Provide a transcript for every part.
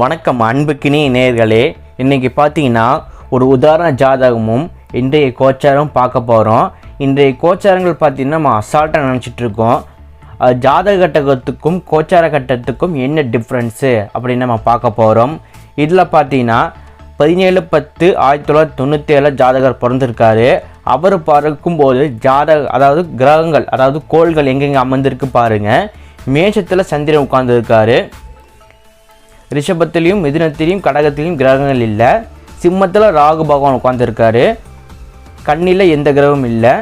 வணக்கம் அன்புக்கினி நேர்களே. இன்னைக்கு பார்த்தீங்கன்னா ஒரு உதாரண ஜாதகமும் இன்றைய கோச்சாரம் பார்க்க போகிறோம் இன்றைய கோச்சாரங்கள் பார்த்தீங்கன்னா நம்ம அசால்ட்டாக நினச்சிட்டு இருக்கோம். ஜாதக கட்டகத்துக்கும் கோச்சார கட்டத்துக்கும் என்ன டிஃப்ரென்ஸு அப்படின்னு நம்ம பார்க்க போகிறோம் இதில் பார்த்தீங்கன்னா பதினேழு பத்து ஆயிரத்தி தொள்ளாயிரத்தி தொண்ணூற்றி ஏழில் ஜாதகர் பிறந்திருக்காரு. அவர் பார்க்கும்போது ஜாதக அதாவது கிரகங்கள் அதாவது கோள்கள் எங்கெங்கே அமர்ந்திருக்கு பாருங்கள் மேஷத்தில் சந்திரன் உட்கார்ந்துருக்காரு. ரிஷபத்திலையும் மிதுனத்திலையும் கடகத்திலையும் கிரகங்கள் இல்லை. சிம்மத்தில் ராகு பகவான் உட்காந்துருக்காரு கண்ணில் எந்த கிரகமும் இல்லை.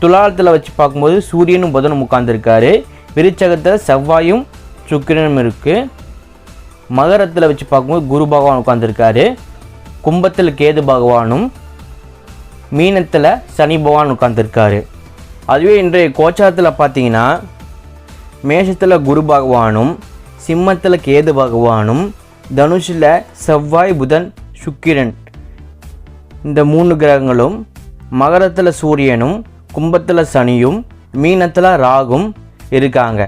துலாலத்தில் வச்சு பார்க்கும்போது சூரியனும் புதனும் உட்காந்துருக்காரு விருச்சகத்தில் செவ்வாயும் சுக்கிரனும் இருக்குது மகரத்தில் வச்சு பார்க்கும்போது குரு பகவான் உட்காந்துருக்காரு கும்பத்தில் கேது பகவானும் மீனத்தில் சனி பகவான் உட்காந்துருக்காரு அதுவே இன்றைய கோச்சாரத்தில் பார்த்தீங்கன்னா மேஷத்தில் குரு பகவானும் சிம்மத்தில் கேது பகவானும் தனுஷில் செவ்வாய் புதன் சுக்கிரன். இந்த மூணு கிரகங்களும் மகரத்தில் சூரியனும் கும்பத்தில் சனியும் மீனத்தில் ராகும் இருக்காங்க.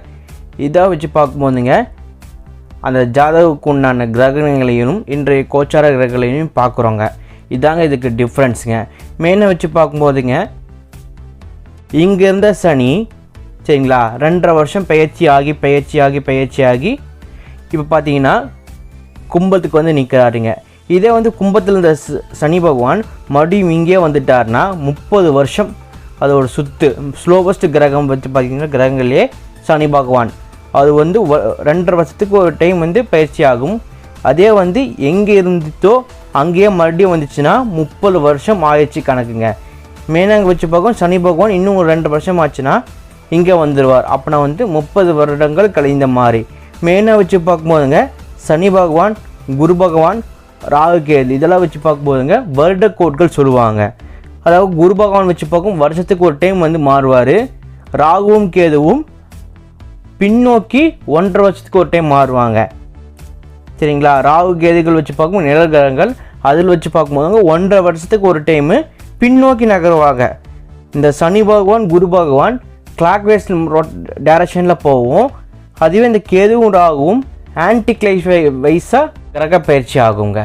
இதை வச்சு பார்க்கும்போதுங்க அந்த ஜாதகத்துக்கு உண்டான கிரகங்களையும் இன்றைய கோச்சார கிரகங்களையும் பார்க்குறோங்க. இதாங்க இதுக்கு டிஃப்ரென்ஸுங்க மெயினை வச்சு பார்க்கும்போதுங்க இங்கே இருந்த சனி சரிங்களா ரெண்டரை வருஷம் பயிற்சி ஆகி பயிற்சி ஆகி பயிற்சி ஆகி இப்போ பார்த்தீங்கன்னா கும்பத்துக்கு வந்து நிற்கிறாருங்க இதே வந்து கும்பத்தில் இருந்த சனி பகவான் மறுபடியும் இங்கே வந்துட்டார்னா முப்பது வருஷம் அதோட சுத்து ஸ்லோவஸ்ட் கிரகம் வச்சு பார்த்தீங்கன்னா கிரகங்களே சனி பகவான். அது வந்து ரெண்டரை வருஷத்துக்கு ஒரு டைம் வந்து பயிற்சி ஆகும். அதே வந்து எங்கே இருந்துச்சோ அங்கேயே மறுபடியும் வந்துச்சுன்னா முப்பது வருஷம் ஆயிடுச்சு கணக்குங்க. மேனாங்க வச்சு பார்க்கும் சனி பகவான் இன்னும் ஒரு ரெண்டு வருஷம் ஆச்சுன்னா இங்கே வந்துடுவார் அப்போனா வந்து முப்பது வருடங்கள் கழிந்த மாதிரி. மெயினாக வச்சு பார்க்கும்போதுங்க சனி பகவான் குரு பகவான் ராகு கேது இதெல்லாம் வச்சு பார்க்கும்போதுங்க வருட கோட்கள் சொல்லுவாங்க. அதாவது குரு பகவான் வச்சு பார்க்கும் வருஷத்துக்கு ஒரு டைம் வந்து மாறுவார். ராகுவும் கேதுவும் பின்னோக்கி ஒன்றரை வருஷத்துக்கு ஒரு டைம் மாறுவாங்க. சரிங்களா? ராகு கேதுகள் வச்சு பார்க்கும் நிழல் கிரகங்கள் அதில் வச்சு பார்க்கும்போதுங்க ஒன்றரை வருஷத்துக்கு ஒரு டைமு பின்னோக்கி நகருவாங்க. இந்த சனி பகவான் குரு பகவான் கிளாக்வேஸ் ரொட் டைரக்ஷனில் போகும். அதுவே இந்த கேதுவும் ராகுவும் ஆன்டி கிளைஸ் வைஸாக கிரக பயிற்சி ஆகுங்க